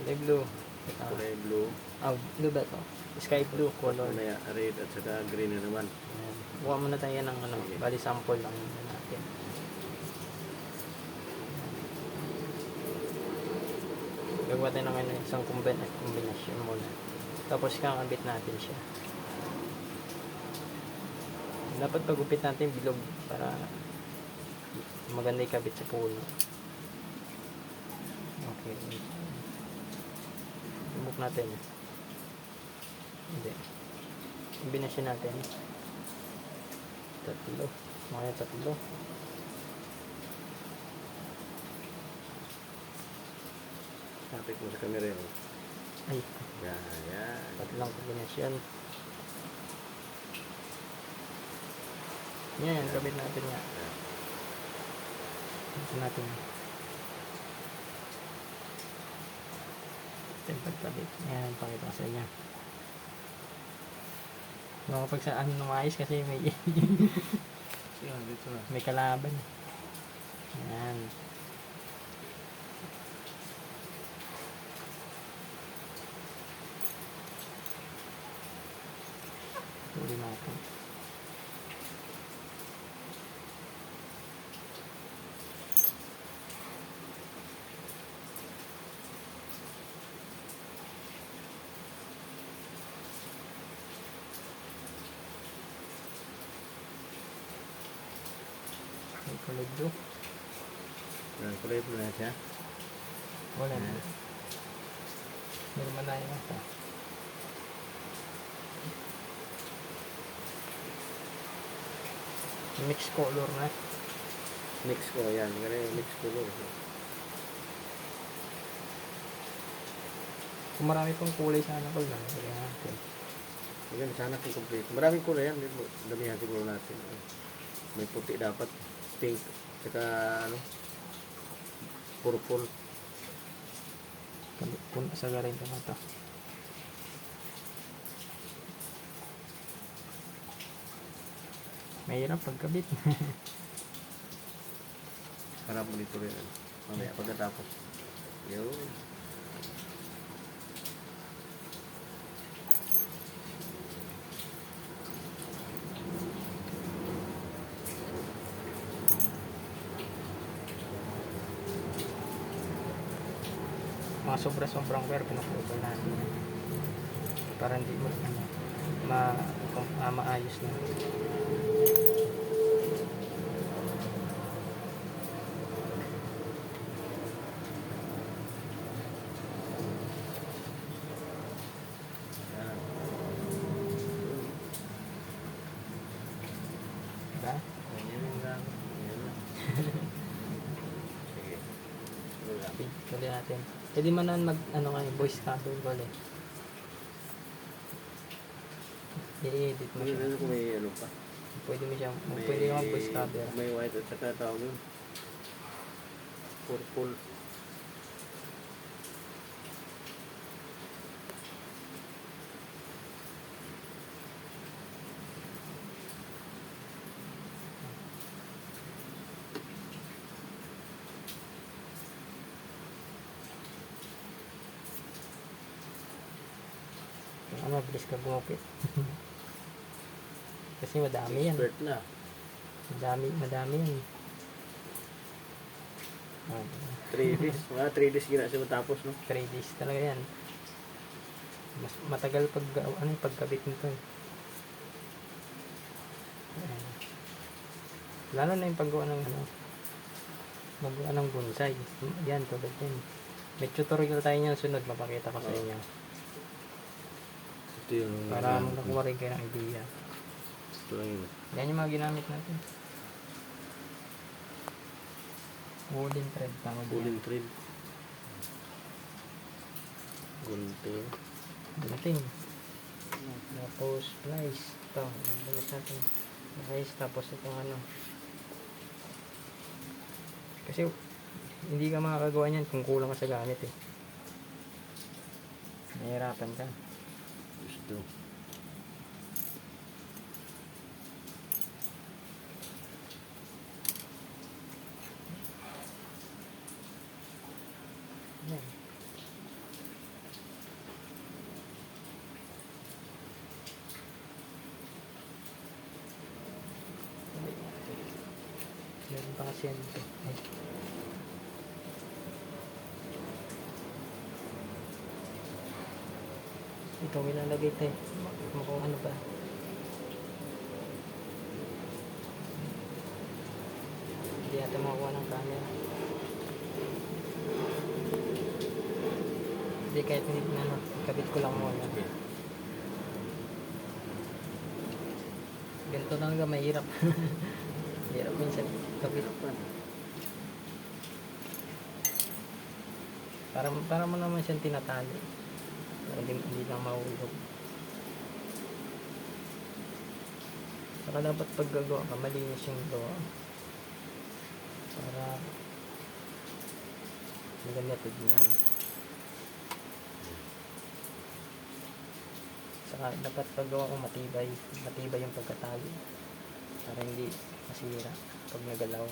Kulay blue. Ah, Kulay blue. ah, blue ba to? Sky blue color. Kulay red at saka green na naman. Ayan. Buka muna tayo ng ano, Sige. bali sample lang muna natin. Gagawa tayo ng ano, isang kombinasyon muna. Tapos kakabit natin siya. Dapat pagupit natin bilog para maganda ikabit sa puno. Okay. Subok natin. Hindi. Kombinasyon natin. Tatlo. Mga tatlo. Kapit mo sa camera yun. Ay, Yan, yan. tatlong kombinasyon. Yan, gabit natin nga. Yan. Ito natin. Pagkabit. Yan, pakita ko sa inyo. Makapag sa ano ng ayos kasi may may kalaban. Yan. Huli natin. Kulay blue. Yan, kulay blue na siya. Wala na. Meron man tayo ata. Mix color na. Mix ko, yan. Ganun mix color. Kung marami pang kulay sana ko lang. Kaya natin. Yan, sana kung complete. Maraming kulay yan. Damihan siguro natin. May puti dapat. Pink. Saka ano. Purple. Pun sa garin ka na to. Mahirap pagkabit. Harap mo dito rin. ano. Mamaya pagkatapos. Yun. Mga sobra-sobrang wear pinaputol natin para hindi mo ano, ma, kung- ah, maayos na diba? Yan lang. Yan lang. Sige. Tuloy natin pwede man na mag ano kayo voice cover ko ulit i-edit mo Ano siya ano kung may ano pa? pwede mo siya pwede ka mag voice cover May white at saka tawag yun. Purple. ano mabilis ka gumupit kasi madami yan Expert na. madami madami yan Ah, 3 days. Mga 3 days gina siya matapos, no? 3 days talaga yan. Mas matagal pag ano yung pagkabit nito. eh. Lalo na yung paggawa ng ano magawa ng bonsai. Yan tulad yan. May tutorial tayo niyan sunod mapakita ko sa inyo. Ito yung... Para makakuha rin kayo ng idea. Ito lang yun. Yan yung mga ginamit natin. Wooden thread yan. Pulling thread. Gunting. Dumating. Tapos, flies. Ito, nagbulat natin. Flies, tapos itong ano. Kasi, hindi ka makakagawa niyan kung kulang ka sa gamit eh. Nahihirapan ka gusto. Yan. Meron pa kasi yan dito. Ikaw ilalagay tayo. Mukhang ano ba? Hindi natin makakuha ng camera. Hindi kahit hindi na ano, kabit ko lang muna. Ganito lang nga mahirap. Hirap minsan kabit. Para, para mo naman siyang tinatali. Hindi, hindi lang mahulog. Saka dapat pag gagawa ka, malinis yung gawa. Para maganda tignan. Saka dapat paggawa ko matibay. Matibay yung pagkatali. Para hindi masira pag nagalaw.